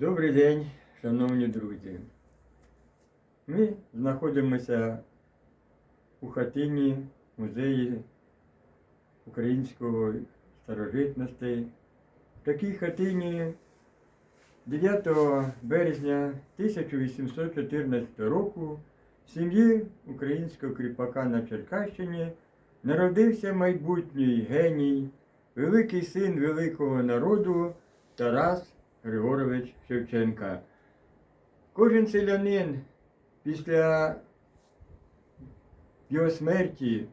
Добрий день, шановні друзі. Ми знаходимося у хатині музеї української старожитностей. В такій хатині 9 березня 1814 року в сім'ї українського кріпака на Черкащині народився майбутній геній, великий син великого народу Тарас Григорович Шевченка. Кожен селянин після його смерті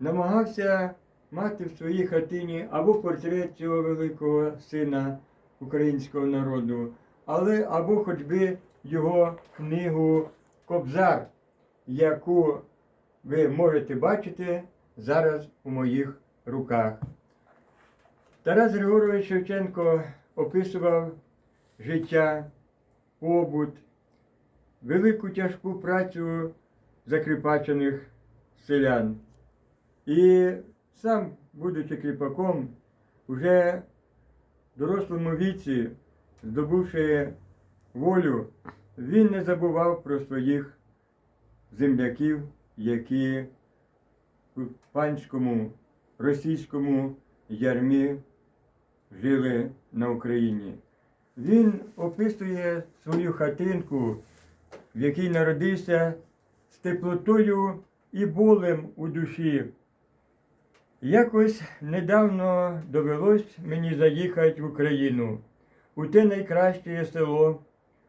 намагався мати в своїй хатині або портрет цього великого сина українського народу, але або хоч би його книгу Кобзар, яку ви можете бачити зараз у моїх руках. Тарас Григорович Шевченко описував життя, побут, велику тяжку працю закріпачених селян. І сам, будучи кріпаком, уже в дорослому віці, здобувши волю, він не забував про своїх земляків, які в панському російському ярмі жили на Україні. Він описує свою хатинку, в якій народився з теплотою і болем у душі. Якось недавно довелось мені заїхати в Україну, у те найкраще село,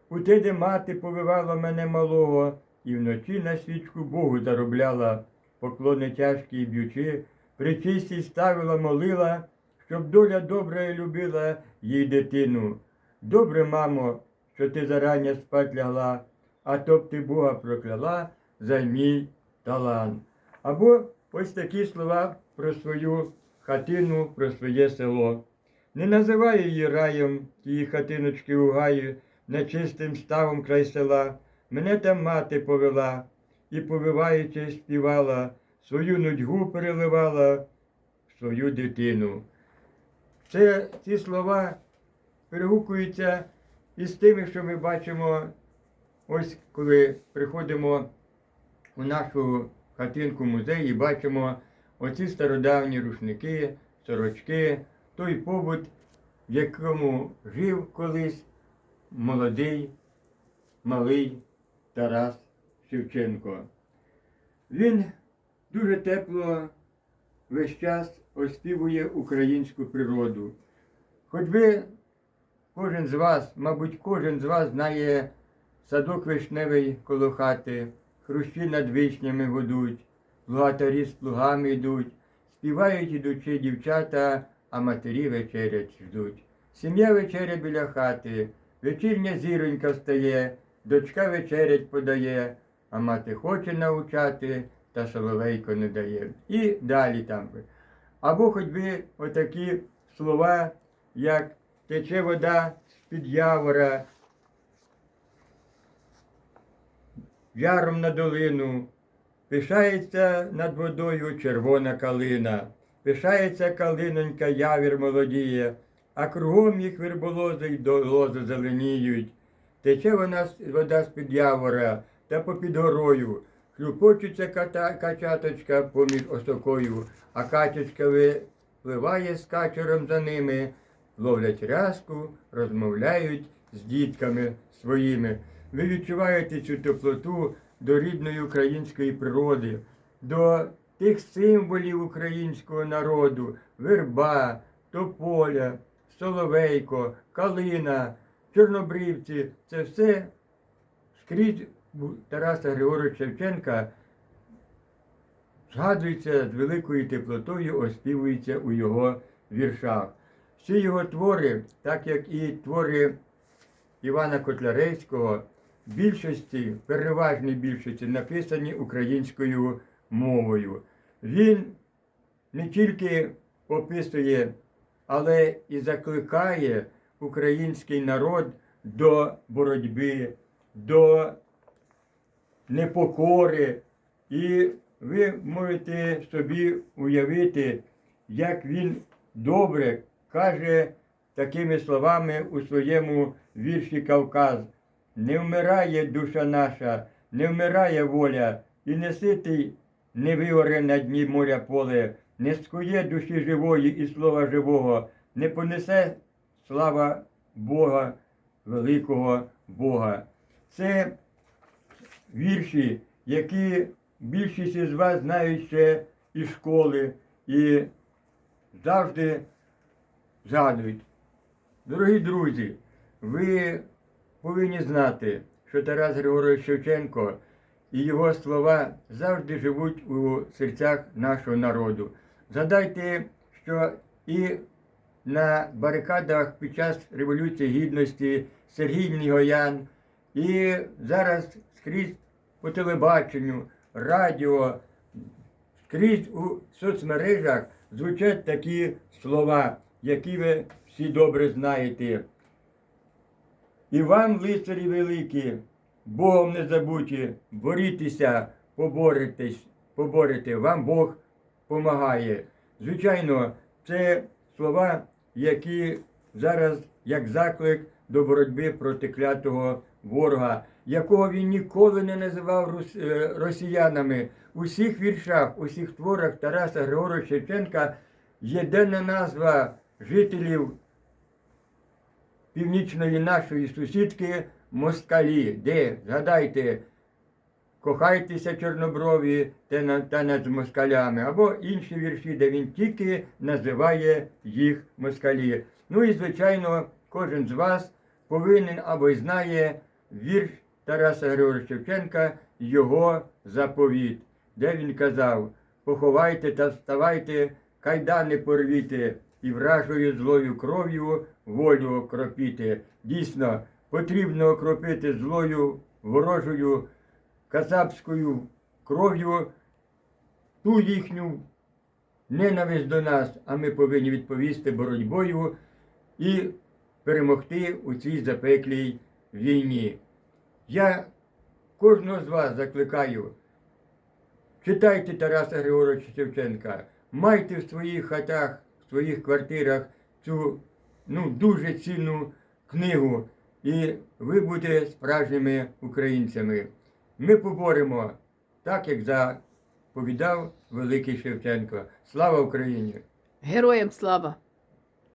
у те, де мати повивала мене малого, і вночі на свічку Богу заробляла, поклони тяжкі б'ючи, причистій ставила, молила, щоб доля добра і любила їй дитину. Добре, мамо, що ти зарання спать лягла, а то б ти Бога прокляла за мій талант. Або ось такі слова про свою хатину, про своє село. Не називай її раєм, тії хатиночки у гаю, нечистим ставом край села. Мене там мати повела і, повиваючи, співала, свою нудьгу переливала свою дитину. Це ці слова перегукуються із тими, що ми бачимо, ось коли приходимо у нашу хатинку музей і бачимо оці стародавні рушники, сорочки, той побут, в якому жив колись молодий, малий Тарас Шевченко. Він дуже тепло весь час оспівує українську природу. Хоч би кожен з вас, мабуть, кожен з вас знає садок вишневий коло хати, хрущі над вишнями гудуть, плугатарі з плугами йдуть, співають ідучи дівчата, а матері вечерять ждуть. Сім'я вечеря біля хати, вечірня зіронька встає, дочка вечерять подає, а мати хоче навчати, та соловейко не дає. І далі там. Або хоч би отакі слова, як тече вода з-під явора, яром на долину, пишається над водою червона калина, пишається калинонька, явір молодіє, а кругом їх верболози й лози зеленіють. Тече вона вода з-під явора та попід горою. Хлюпочеться ката, качаточка поміж осокою, а качечка випливає з качером за ними, ловлять рязку, розмовляють з дітками своїми. Ви відчуваєте цю теплоту до рідної української природи, до тих символів українського народу, верба, тополя, соловейко, калина, чорнобривці. Це все скрізь Тараса Григоровича Шевченка згадується з великою теплотою, оспівується у його віршах. Всі його твори, так як і твори Івана Котляревського, більшості, переважній більшості, написані українською мовою. Він не тільки описує, але і закликає український народ до боротьби, до непокори. І ви можете собі уявити, як він добре каже такими словами у своєму вірші Кавказ. Не вмирає душа наша, не вмирає воля, і не ситий не виоре на дні моря поле, не скує душі живої і слова живого, не понесе слава Бога, великого Бога. Це вірші, які більшість із вас знають ще із школи і завжди згадують. Дорогі друзі, ви повинні знати, що Тарас Григорович Шевченко і його слова завжди живуть у серцях нашого народу. Згадайте, що і на барикадах під час Революції Гідності Сергій Нігоян, і зараз скрізь по телебаченню, радіо, скрізь у соцмережах звучать такі слова, які ви всі добре знаєте. І вам, лицарі великі, Богом не забуті, борітеся, поборитесь, поборете, вам Бог помагає. Звичайно, це слова, які зараз як заклик до боротьби проти клятого ворога, якого він ніколи не називав е, росіянами. У всіх віршах, у всіх творах Тараса Григоровича Шевченка єдина назва жителів північної нашої сусідки москалі, де, згадайте, кохайтеся чорноброві та над москалями, або інші вірші, де він тільки називає їх москалі. Ну і, звичайно, кожен з вас повинен або й знає вірш Тараса Григоровича Шевченка його заповіт, де він казав: поховайте та вставайте, кайдани порвіте, і вражою злою кров'ю волю окропіти. Дійсно, потрібно окропити злою ворожою кацапською кров'ю ту їхню ненависть до нас, а ми повинні відповісти боротьбою і перемогти у цій запеклій війні. Я кожного з вас закликаю, читайте Тараса Григоровича Шевченка, майте в своїх хатах, в своїх квартирах цю ну, дуже цінну книгу, і ви будете справжніми українцями. Ми поборемо так, як заповідав великий Шевченко. Слава Україні! Героям слава!